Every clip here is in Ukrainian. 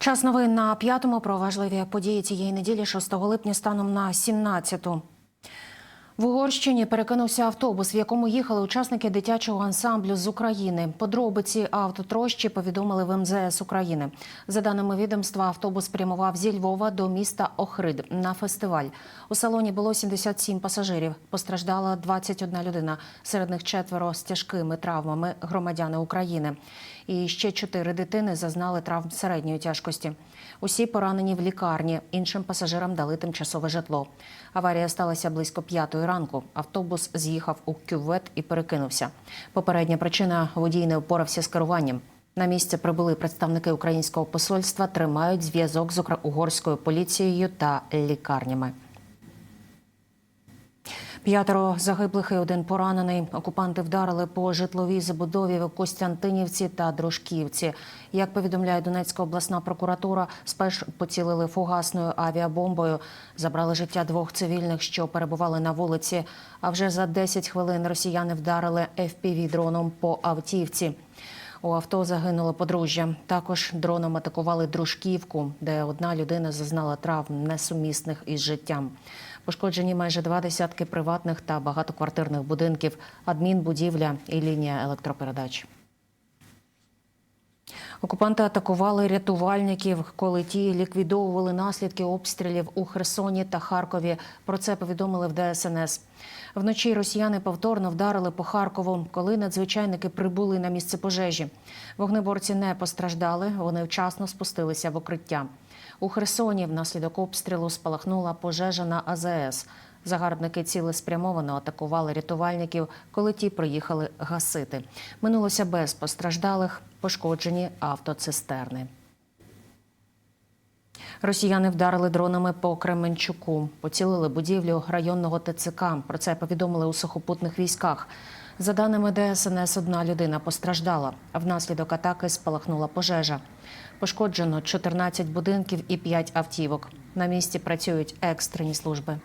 Час новин на п'ятому про важливі події цієї неділі, 6 липня, станом на 17-ту. В Угорщині перекинувся автобус, в якому їхали учасники дитячого ансамблю з України. Подробиці автотрощі повідомили в МЗС України. За даними відомства, автобус прямував зі Львова до міста Охрид на фестиваль. У салоні було 77 пасажирів. Постраждала 21 людина. Серед них четверо з тяжкими травмами громадяни України. І ще чотири дитини зазнали травм середньої тяжкості. Усі поранені в лікарні. Іншим пасажирам дали тимчасове житло. Аварія сталася близько п'ятої ранку. Автобус з'їхав у кювет і перекинувся. Попередня причина водій не впорався з керуванням. На місце прибули представники українського посольства, тримають зв'язок з угорською поліцією та лікарнями. П'ятеро загиблих і один поранений. Окупанти вдарили по житловій забудові в Костянтинівці та Дружківці. Як повідомляє Донецька обласна прокуратура, спершу поцілили фугасною авіабомбою, забрали життя двох цивільних, що перебували на вулиці. А вже за 10 хвилин росіяни вдарили FPV-дроном по автівці. У авто загинуло подружжя. Також дроном атакували дружківку, де одна людина зазнала травм несумісних із життям. Пошкоджені майже два десятки приватних та багатоквартирних будинків, адмінбудівля і лінія електропередач. Окупанти атакували рятувальників, коли ті ліквідовували наслідки обстрілів у Херсоні та Харкові. Про це повідомили в ДСНС. Вночі росіяни повторно вдарили по Харкову, коли надзвичайники прибули на місце пожежі. Вогнеборці не постраждали, вони вчасно спустилися в укриття. У Херсоні внаслідок обстрілу спалахнула пожежа на АЗС. Загарбники цілеспрямовано атакували рятувальників, коли ті приїхали гасити. Минулося без постраждалих, пошкоджені автоцистерни. Росіяни вдарили дронами по Кременчуку, поцілили будівлю районного ТЦК. Про це повідомили у сухопутних військах. За даними ДСНС, одна людина постраждала. Внаслідок атаки спалахнула пожежа. Пошкоджено 14 будинків і 5 автівок. На місці працюють екстрені служби.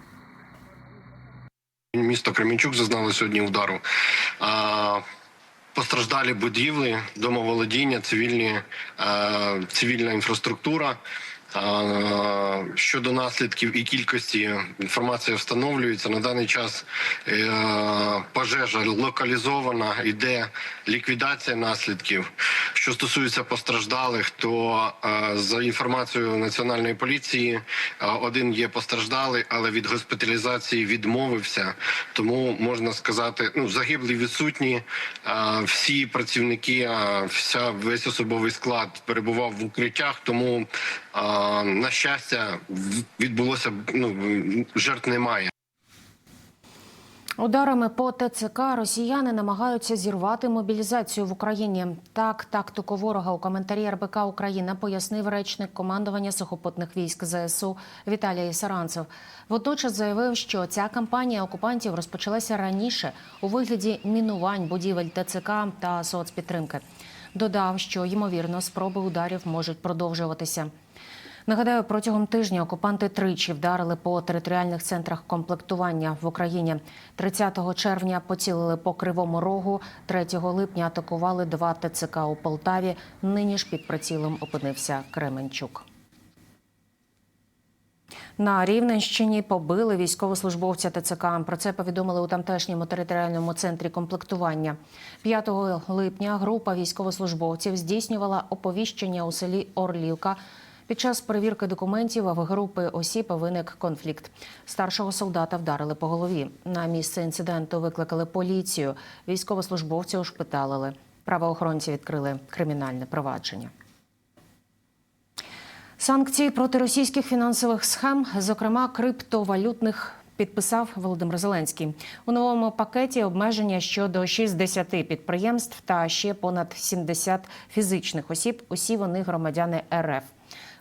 Місто Кремінчук зазнало сьогодні удару. А, Постраждалі будівлі, домоволодіння, цивільні, е, цивільна інфраструктура. Щодо наслідків і кількості інформація встановлюється на даний час. е, Пожежа локалізована, йде ліквідація наслідків. Що стосується постраждалих, то е, за інформацією національної поліції е, один є постраждалий, але від госпіталізації відмовився. Тому можна сказати, ну загиблі відсутні. Всі працівники, вся весь особовий склад перебував в укриттях. Тому на щастя відбулося ну жертв немає. Ударами по ТЦК росіяни намагаються зірвати мобілізацію в Україні. Так, тактику ворога у коментарі РБК Україна пояснив речник командування сухопутних військ ЗСУ Віталій Саранцев. Водночас заявив, що ця кампанія окупантів розпочалася раніше у вигляді мінувань будівель ТЦК та соцпідтримки. Додав, що ймовірно спроби ударів можуть продовжуватися. Нагадаю, протягом тижня окупанти тричі вдарили по територіальних центрах комплектування в Україні. 30 червня поцілили по Кривому Рогу, 3 липня атакували два ТЦК у Полтаві. Нині ж під прицілом опинився Кременчук. На Рівненщині побили військовослужбовця ТЦК. Про це повідомили у тамтешньому територіальному центрі комплектування. 5 липня група військовослужбовців здійснювала оповіщення у селі Орлівка. Під час перевірки документів групи осіб виник конфлікт. Старшого солдата вдарили по голові. На місце інциденту викликали поліцію. Військовослужбовця ушпиталили. Правоохоронці відкрили кримінальне провадження. Санкції проти російських фінансових схем, зокрема криптовалютних, підписав Володимир Зеленський. У новому пакеті обмеження щодо 60 підприємств та ще понад 70 фізичних осіб. Усі вони громадяни РФ.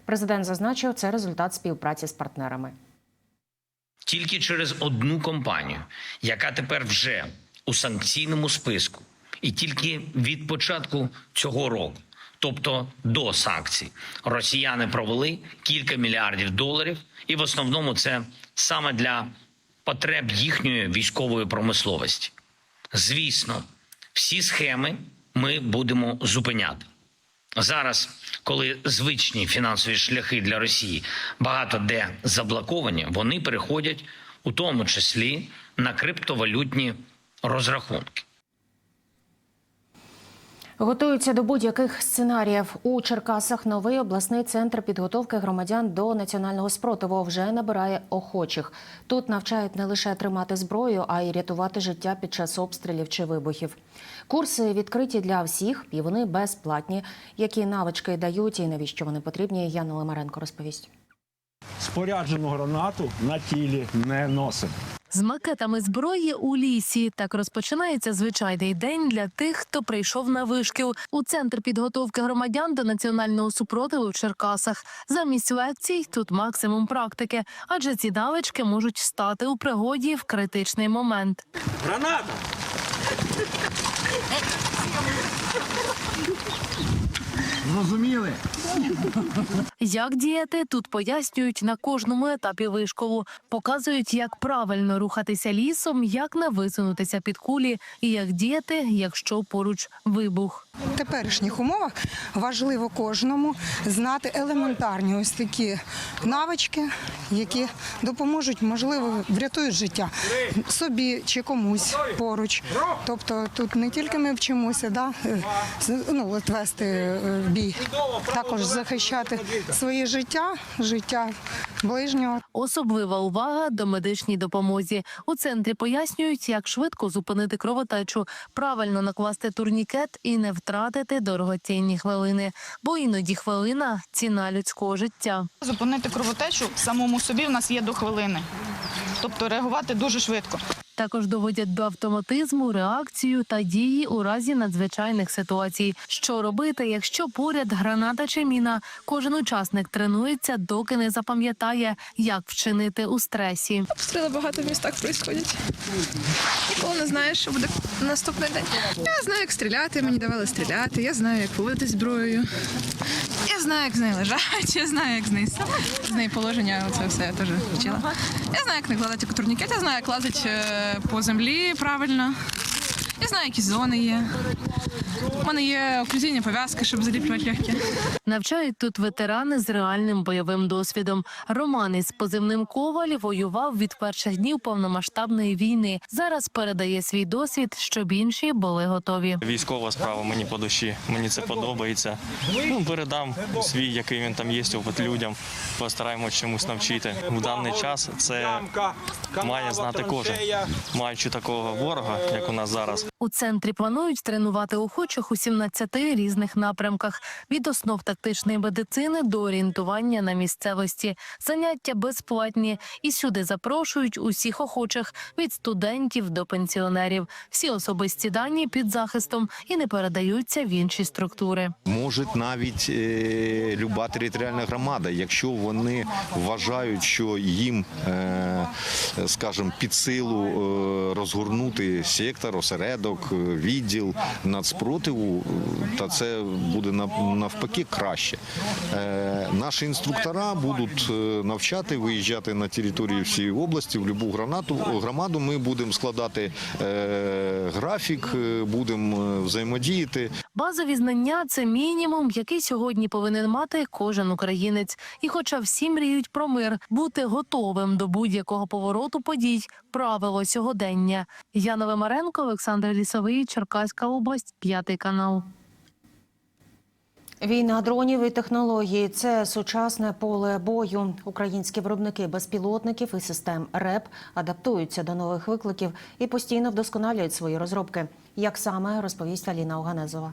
Президент зазначив, це результат співпраці з партнерами. тільки через одну компанію, яка тепер вже у санкційному списку, і тільки від початку цього року, тобто до санкцій, росіяни провели кілька мільярдів доларів, і в основному це саме для потреб їхньої військової промисловості. Звісно, всі схеми ми будемо зупиняти. Зараз, коли звичні фінансові шляхи для Росії багато де заблоковані, вони переходять у тому числі на криптовалютні розрахунки. Готуються до будь-яких сценаріїв. У Черкасах новий обласний центр підготовки громадян до національного спротиву вже набирає охочих. Тут навчають не лише тримати зброю, а й рятувати життя під час обстрілів чи вибухів. Курси відкриті для всіх і вони безплатні. Які навички дають і навіщо вони потрібні? Яна Лимаренко розповість. Споряджену гранату на тілі не носимо. З макетами зброї у лісі так розпочинається звичайний день для тих, хто прийшов на вишкіл у центр підготовки громадян до національного супротиву в Черкасах. Замість лекцій тут максимум практики, адже ці навички можуть стати у пригоді в критичний момент. Граната! Зрозуміли? Як діяти тут пояснюють на кожному етапі вишколу, показують, як правильно рухатися лісом, як не висунутися під кулі, і як діяти, якщо поруч вибух. В теперішніх умовах важливо кожному знати елементарні ось такі навички, які допоможуть, можливо, врятують життя собі чи комусь поруч. Тобто тут не тільки ми вчимося, да, е, ну, от вести е, бій, також захищати своє життя, життя ближнього. Особлива увага до медичній допомозі. У центрі пояснюють, як швидко зупинити кровотечу, правильно накласти турнікет і не втратити дорогоцінні хвилини, бо іноді хвилина ціна людського життя. Зупинити кровотечу самому собі в нас є до хвилини. Тобто реагувати дуже швидко. Також доводять до автоматизму, реакцію та дії у разі надзвичайних ситуацій. Що робити, якщо поряд граната чи міна? Кожен учасник тренується, доки не запам'ятає, як вчинити у стресі. Обстріли багато в містах происходять. Ніколи не знаєш, що буде наступний день. Я знаю, як стріляти, мені давали стріляти, я знаю, як поводити зброєю. Я знаю, як з нею лежати, я знаю, як з неї з неї положення, це все я теж вчила. Я знаю, як не кладати турнікет, я знаю, як лазити е, по землі правильно. Я знаю, які зони є. У мене є оклюзійні пов'язки, щоб заліплювати легкі. Навчають тут ветерани з реальним бойовим досвідом. Роман із позивним Коваль воював від перших днів повномасштабної війни. Зараз передає свій досвід, щоб інші були готові. Військова справа мені по душі, мені це подобається. Ну, передам свій, який він там є, опит людям. Постараємось чомусь навчити. В даний час це має знати кожен, маючи такого ворога, як у нас зараз. У центрі планують тренувати охочих у 17 різних напрямках від основ тактичної медицини до орієнтування на місцевості. Заняття безплатні і сюди запрошують усіх охочих від студентів до пенсіонерів. Всі особисті дані під захистом і не передаються в інші структури. Можуть навіть е, люба територіальна громада, якщо вони вважають, що їм, е, скажімо, під силу е, розгорнути сектор, осередок, е, відділ нацпротиву, е, та це буде навпаки краще. Наші інструктора будуть навчати, виїжджати на території всієї області, в будь-яку гранату громаду. Ми будемо складати графік, будемо взаємодіяти. Базові знання це мінімум, який сьогодні повинен мати кожен українець. І, хоча всі мріють про мир, бути готовим до будь-якого повороту подій правило сьогодення. Яна Вимаренко, Олександр Лісовий, Черкаська область, п'ятий канал. Війна дронів і технології це сучасне поле бою. Українські виробники безпілотників і систем РЕП адаптуються до нових викликів і постійно вдосконалюють свої розробки. Як саме розповість Аліна Оганезова.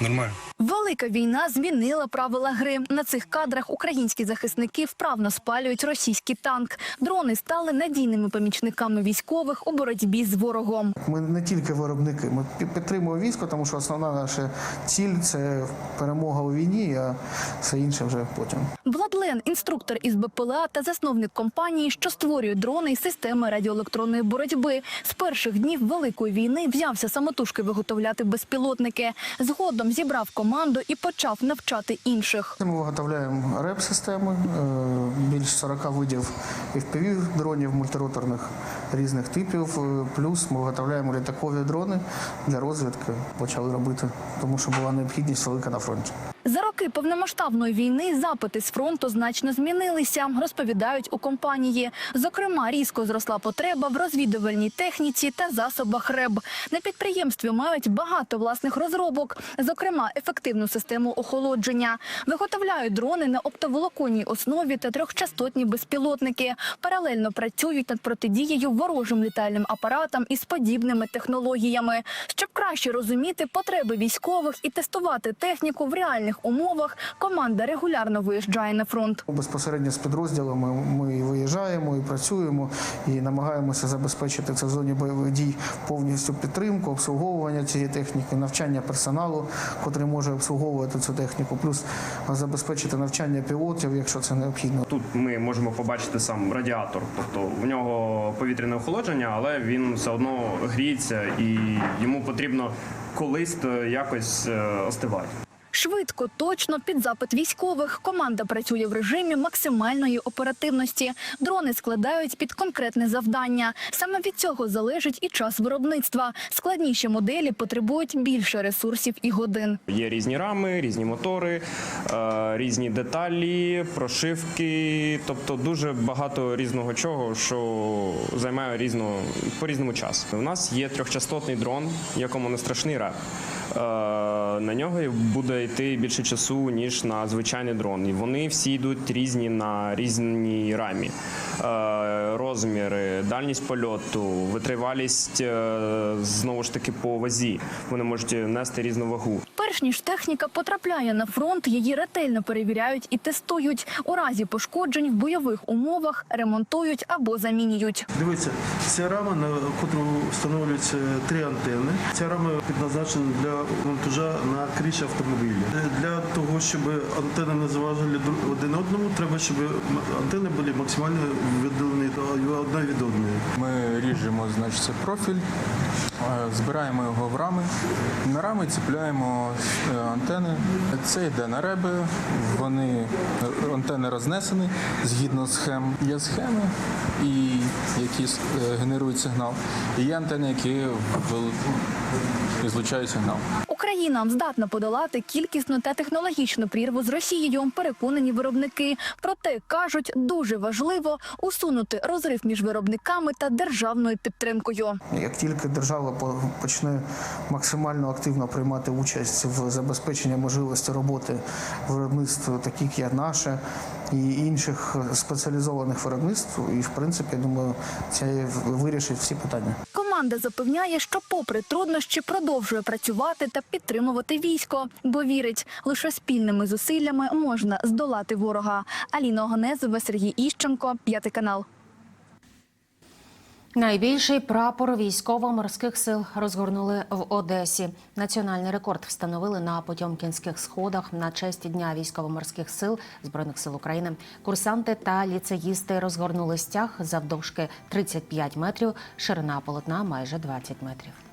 Нормально. Велика війна змінила правила гри. На цих кадрах українські захисники вправно спалюють російський танк. Дрони стали надійними помічниками військових у боротьбі з ворогом. Ми не тільки виробники, ми підтримуємо військо, тому що основна наша ціль це перемога у війні, а все інше вже потім. Владлен, інструктор із БПЛА та засновник компанії, що створює дрони і системи радіоелектронної боротьби. З перших днів великої війни взявся самотужки виготовляти безпілотники. Згодом зібрав команду команду і почав навчати інших. Ми виготовляємо РЕП-системи, е, більш 40 видів FPV-дронів мультироторних різних типів. Е, Плюс ми виготовляємо літакові дрони для розвідки. Почали робити, тому що була необхідність велика на фронті. За роки повномасштабної війни запити з фронту значно змінилися, розповідають у компанії. Зокрема, різко зросла потреба в розвідувальній техніці та засобах РЕБ. На підприємстві мають багато власних розробок, зокрема ефективну систему охолодження. Виготовляють дрони на оптоволоконній основі та трьохчастотні безпілотники. Паралельно працюють над протидією ворожим літальним апаратам із подібними технологіями, щоб краще розуміти потреби військових і тестувати техніку в реальних умовах. Команда регулярно виїжджає на фронт. Безпосередньо з підрозділами ми виїжджаємо і працюємо, і намагаємося забезпечити це в зоні бойових дій повністю підтримку, обслуговування цієї техніки, навчання персоналу, котрий може обслуговувати цю техніку, плюс забезпечити навчання пілотів, якщо це необхідно. Тут ми можемо побачити сам радіатор, тобто в нього повітряне охолодження, але він все одно гріється і йому потрібно колись якось е, остивати. Швидко, точно під запит військових. Команда працює в режимі максимальної оперативності. Дрони складають під конкретне завдання. Саме від цього залежить і час виробництва. Складніші моделі потребують більше ресурсів і годин. Є різні рами, різні мотори, е, різні деталі, прошивки, тобто дуже багато різного чого, що займає різно по різному часу. У нас є трьохчастотний дрон, якому не страшний реп. Е, На нього буде йти більше часу, ніж на звичайний дрон. І вони всі йдуть різні на різній рамі. Е, Розміри, дальність польоту, витривалість е, знову ж таки по вазі. Вони можуть нести різну вагу. Перш ніж техніка потрапляє на фронт, її ретельно перевіряють і тестують. У разі пошкоджень в бойових умовах ремонтують або замінюють. Дивіться, ця рама, на котру встановлюються три антени. Ця рама предназначена для монтажа на криші автомобіля. Для того, щоб антени не заважали дру- один одному, треба, щоб антени були максимально віддалені одна від одної. Ми ріжемо значить, профіль, е, збираємо його в рами. На рами ціпляємо е, антени. Це йде на реби. Вони е, антени рознесені згідно схем. Є схеми, і які генерують сигнал. І є антени, які вил- злучають сигнал. Україна здатна подолати кількісну та технологічну прірву з Росією. Переконані виробники. Проте кажуть, дуже важливо усунути розрив між виробниками та державною підтримкою. Як тільки держава по- почне максимально активно приймати участь в забезпеченні можливості роботи виробництв, таких як наше і інших спеціалізованих виробництв, і в принципі, я думаю, це вирішить всі питання. Команда запевняє, що, попри труднощі, продовжує працювати та підтримувати військо, бо вірить, лише спільними зусиллями можна здолати ворога. Аліна Оганезова, Сергій Іщенко, п'ятий канал. Найбільший прапор військово-морських сил розгорнули в Одесі. Національний рекорд встановили на Потьомкінських сходах на честь дня військово-морських сил збройних сил України. Курсанти та ліцеїсти розгорнули стяг завдовжки 35 метрів, ширина полотна майже 20 метрів.